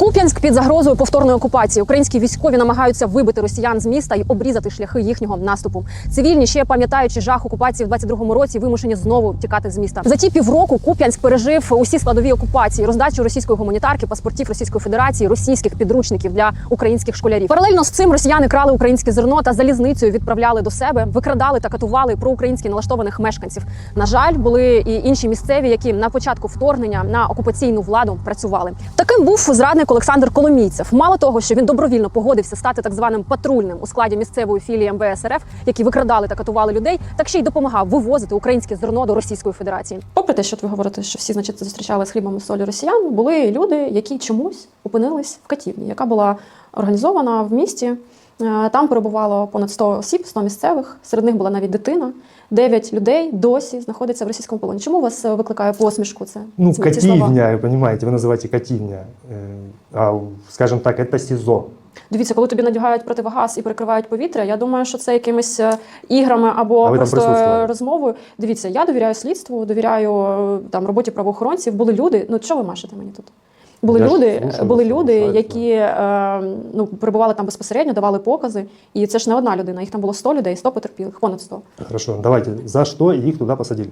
Куп'янськ під загрозою повторної окупації. Українські військові намагаються вибити росіян з міста і обрізати шляхи їхнього наступу. Цивільні, ще пам'ятаючи жах окупації в 22-му році, вимушені знову тікати з міста. За ті півроку Куп'янськ пережив усі складові окупації, роздачу російської гуманітарки, паспортів Російської Федерації, російських підручників для українських школярів. Паралельно з цим росіяни крали українське зерно та залізницею відправляли до себе, викрадали та катували проукраїнськи налаштованих мешканців. На жаль, були і інші місцеві, які на початку вторгнення на окупаційну владу працювали. Таким був зрадник Олександр Коломійцев. Мало того, що він добровільно погодився стати так званим патрульним у складі місцевої філії МВС РФ, які викрадали та катували людей, так ще й допомагав вивозити українське зерно до Російської Федерації. Попри те, що ви говорите, що всі, значить, зустрічали з хлібом і солі росіян, були люди, які чомусь опинились в катівні, яка була організована в місті. Е, Там перебувало понад 100 осіб, 100 місцевих. Серед них була навіть дитина. Дев'ять людей досі знаходяться в російському полоні. Чому у вас е, викликає посмішку? Це Ну, ці- ці слова? кативня, понимаете, вы называете кативня. Э, А, скажем так, это СИЗО. Дивіться, коли тобі надягають противогаз і перекривають повітря, я думаю, що це якимись е, іграми або А ви там просто присутствували? е, розмовою. Дивіться, я довіряю слідству, довіряю е, там роботі правоохоронців. Були люди. Ну що ви машете мені тут? Були Я ж люди, слушаю були вас, люди, слухаю, які е, ну перебували там безпосередньо, давали покази. І це ж не одна людина. Їх там було 100 людей, 100 потерпілих, понад 100. Хорошо, давайте, за что их туда посадили?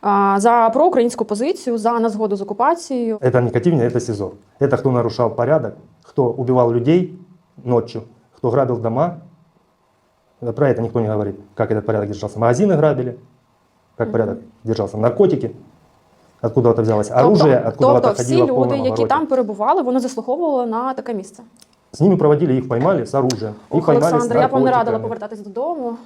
А, за проукраїнську позицію, за незгоду з окупацією. Это не кативня, это СИЗО. Это кто нарушал порядок, кто убивал людей ночью, кто грабил дома. Э, Про это никто не говорит, как этот порядок держался. Магазины грабили, как порядок держался. Наркотики, откуда это взялось. Оружие, тобто, откуда тобто всі люди, які обороте. там перебували, вони заслуговували на таке місце. З ними проводили, їх поймали з оружием. Олександр, я вам не радила повертатись додому.